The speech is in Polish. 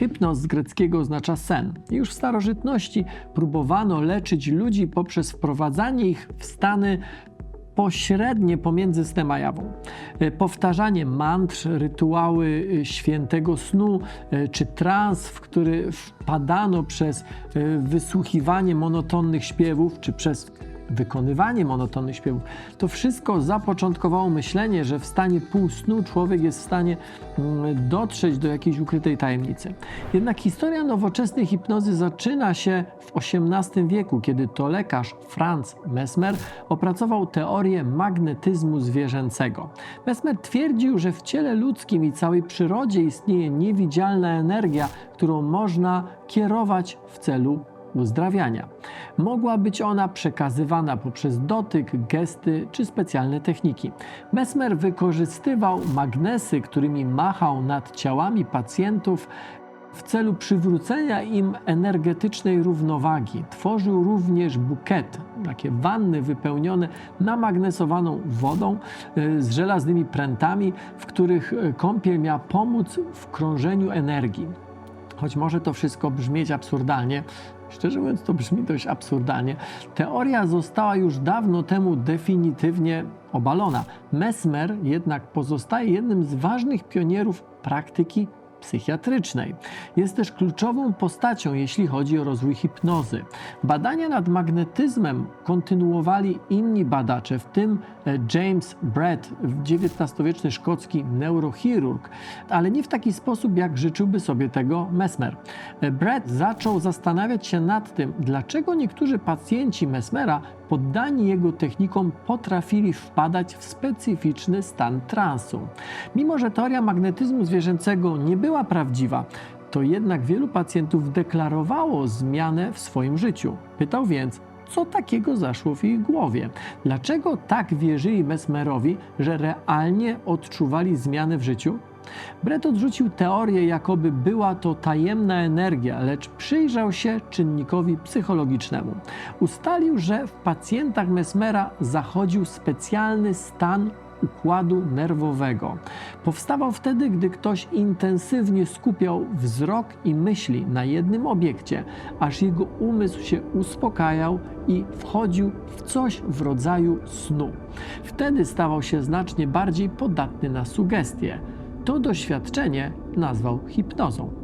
Hypnoz z greckiego oznacza sen. Już w starożytności próbowano leczyć ludzi poprzez wprowadzanie ich w stany pośrednie pomiędzy snem a jawą. E, Powtarzanie mantr, rytuały e, świętego snu e, czy trans, w który wpadano przez wysłuchiwanie monotonnych śpiewów czy przez wykonywanie monotonnych śpiewów, to wszystko zapoczątkowało myślenie, że w stanie półsnu człowiek jest w stanie mm, dotrzeć do jakiejś ukrytej tajemnicy. Jednak historia nowoczesnej hipnozy zaczyna się w XVIII wieku, kiedy to lekarz Franz Mesmer opracował teorię magnetyzmu zwierzęcego. Mesmer twierdził, że w ciele ludzkim i całej przyrodzie istnieje niewidzialna energia, którą można kierować w celu uzdrawiania. Mogła być ona przekazywana poprzez dotyk, gesty czy specjalne techniki. Mesmer wykorzystywał magnesy, którymi machał nad ciałami pacjentów w celu przywrócenia im energetycznej równowagi. Tworzył również bukiety, takie wanny wypełnione namagnesowaną wodą y, z żelaznymi prętami, w których y, kąpiel miała pomóc w krążeniu energii. Choć może to wszystko brzmieć absurdalnie, szczerze mówiąc, to brzmi dość absurdalnie, teoria została już dawno temu definitywnie obalona. Mesmer jednak pozostaje jednym z ważnych pionierów praktyki psychiatrycznej. Jest też kluczową postacią, jeśli chodzi o rozwój hipnozy. Badania nad magnetyzmem kontynuowali inni badacze, w tym e, James Brett, XIX-wieczny szkocki neurochirurg, ale nie w taki sposób, jak życzyłby sobie tego Mesmer. E, Brett zaczął zastanawiać się nad tym, dlaczego niektórzy pacjenci Mesmera poddani jego technikom potrafili wpadać w specyficzny stan transu. Mimo, że teoria magnetyzmu zwierzęcego nie była prawdziwa, to jednak wielu pacjentów deklarowało zmianę w swoim życiu. Pytał więc, co takiego zaszło w ich głowie? Dlaczego tak wierzyli Mesmerowi, że realnie odczuwali zmiany w życiu? Brett odrzucił teorię, jakoby była to tajemna energia, lecz przyjrzał się czynnikowi psychologicznemu. Ustalił, że w pacjentach Mesmera zachodził specjalny stan układu nerwowego. Powstawał wtedy, gdy ktoś intensywnie skupiał wzrok i myśli na jednym obiekcie, aż jego umysł się uspokajał i wchodził w coś w rodzaju snu. Wtedy stawał się znacznie bardziej podatny na sugestie. To doświadczenie nazwał hipnozą.